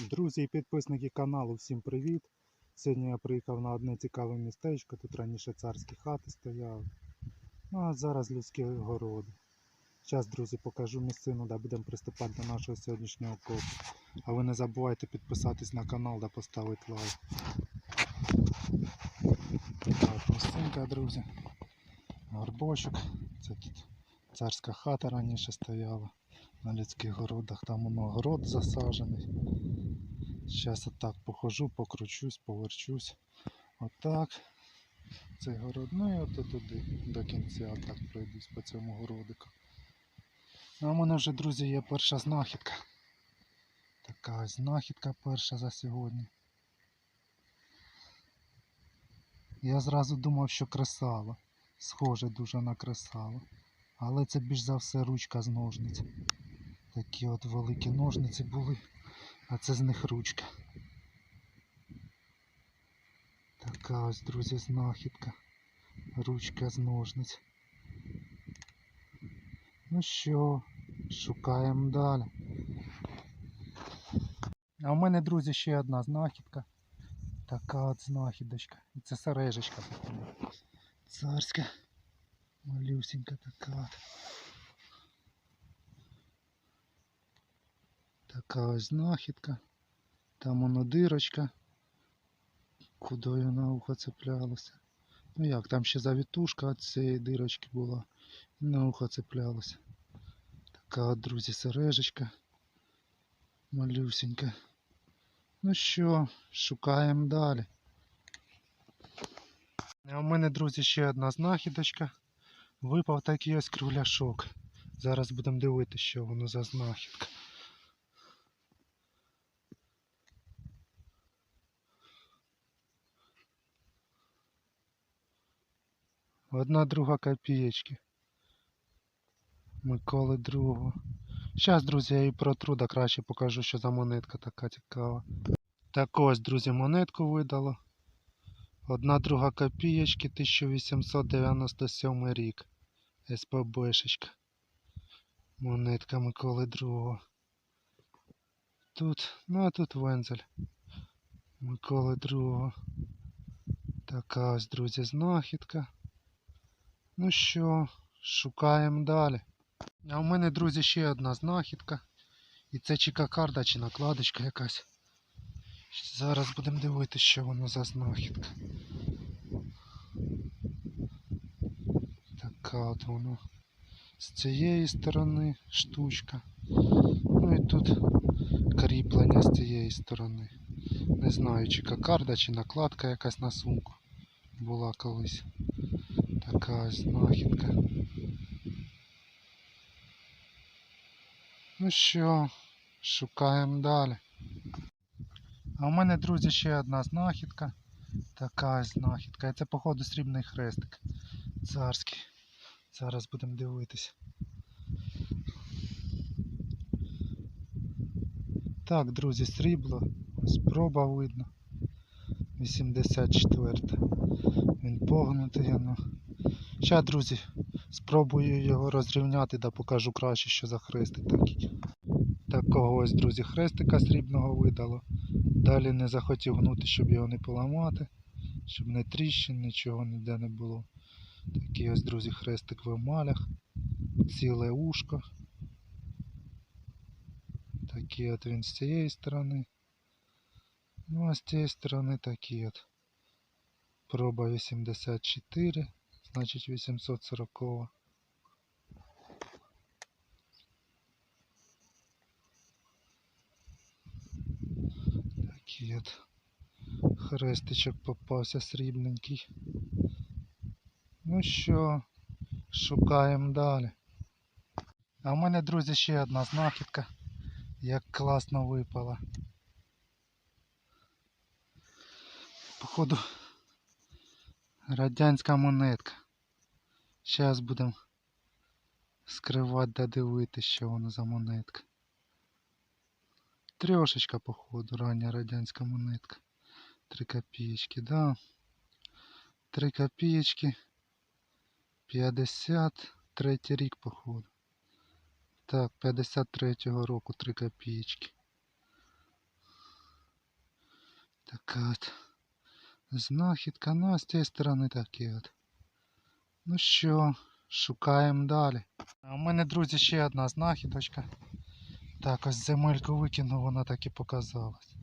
Друзі і підписники каналу, всім привіт! Сьогодні я приїхав на одне цікаве містечко, тут раніше царські хати стояли. Ну а зараз людські городи. Зараз, друзі, покажу місцину, де будемо приступати до нашого сьогоднішнього копу. А ви не забувайте підписатись на канал та поставити лайк. Так, місцинка, друзі. Горбочок. Це тут царська хата раніше стояла на людських городах. Там воно город засаджений. Зараз отак похожу, покручусь, поверчусь. Отак. Цей город. І от туди до кінця отак пройдусь по цьому городику. Ну, а в мене вже, друзі, є перша знахідка. Така знахідка перша за сьогодні. Я зразу думав, що кресало. Схоже дуже на кресало. Але це більш за все ручка з ножниць. Такі от великі ножниці були, а це з них ручка. Така ось, друзі, знахідка. Ручка з ножниць. Ну що, шукаємо далі. А у мене, друзі, ще одна знахідка. Така от знахідочка. І це сережечка. Царська. Малюсенька така от. Така ось знахідка. Там воно дирочка. Кудою на ухо цеплялося. Ну як, там ще завітушка від цієї дирочки була. І на ухо цеплялося. Така от, друзі, сережечка. Малюсенька. Ну що, шукаємо далі. У мене, друзі, ще одна знахідочка. Випав такий ось кругляшок. Зараз будемо дивитися, що воно за знахідка. Одна друга копієчки. Миколи другого. Зараз, друзі, я її протру, да краще покажу, що за монетка така цікава. Так ось, друзі, монетку видало. Одна друга копієчки, 1897 рік. СПБшечка. Монетка Миколи другого. Тут, ну а тут вензель. Миколи другого. Така ось, друзі, знахідка. Ну що, шукаємо далі. А у мене, друзі, ще одна знахідка. І це чи кокарда, чи накладочка якась. Зараз будемо дивитися, що воно за знахідка. Така от воно. З цієї сторони штучка. Ну і тут кріплення з цієї сторони. Не знаю, чи кокарда, чи накладка якась на сумку була колись. Така ось знахідка. Ну що, шукаємо далі. А у мене, друзі, ще одна знахідка. Така знахідка. Це, походу, срібний хрестик. Царський. Зараз будемо дивитися. Так, друзі, срібло. Ось проба видно. 84. Він погнутий. Ну. Зараз, друзі, спробую його розрівняти да покажу краще, що за хрестик такий. Такого ось, друзі, хрестика срібного видало. Далі не захотів гнути, щоб його не поламати, щоб не тріщин, нічого ніде не було. Такий ось, друзі, хрестик в емалях, ціле ушко. Такий от він з цієї сторони. Ну а з цієї сторони такий от. Проба 84, значить 840. Такий от хрестичок попався срібненький. Ну що, шукаємо далі. А в мене, друзі, ще одна знахідка. Як класно випала. Походу радянська монетка. Зараз будемо скривати да дивитися, що воно за монетка. Трьошечка, походу, рання радянська монетка. Три копеечки, да. Три копеечки. 53 рік, походу. Так, 53-го року 3 копеечки. Така от знахідка, ну з цієї сторони такі от. Ну що, шукаємо далі. А у мене, друзі, ще одна знахідочка. Так, ось земельку викинув, вона так і показалась.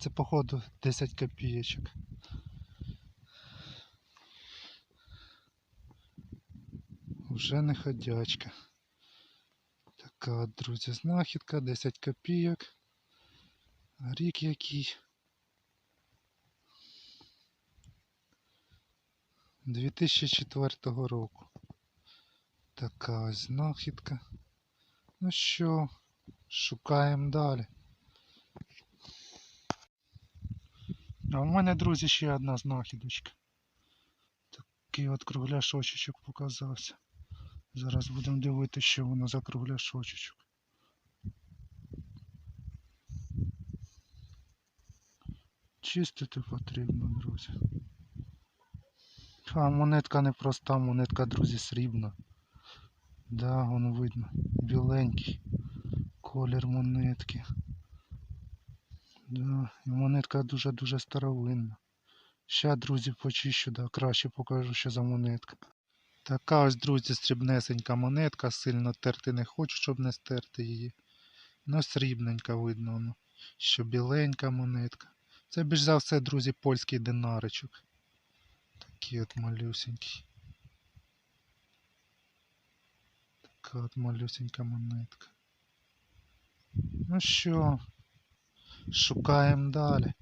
Це, походу, 10 копійочок. Уже не ходячка. Така друзі, знахідка, 10 копійок. Рік який. 2004 року. Така ось знахідка. Ну що, шукаємо далі. А у мене, друзі, ще одна знахідочка. Такий от кругляшочок показався. Зараз будемо дивитися, що воно за кругляшочок. Чистити потрібно, друзі. А монетка не проста, монетка, друзі, срібна. Да, воно видно. Біленький. Колір монетки. Да, і монетка дуже-дуже старовинна. Ще, друзі, почищу, да, краще покажу, що за монетка. Така ось, друзі, срібнесенька монетка, сильно терти не хочу, щоб не стерти її. Ну, срібненька видно, воно, що біленька монетка. Це більш за все, друзі, польський динаричок. Такий от малюсенький. Така от малюсенька монетка. Ну що, шукаємо далі.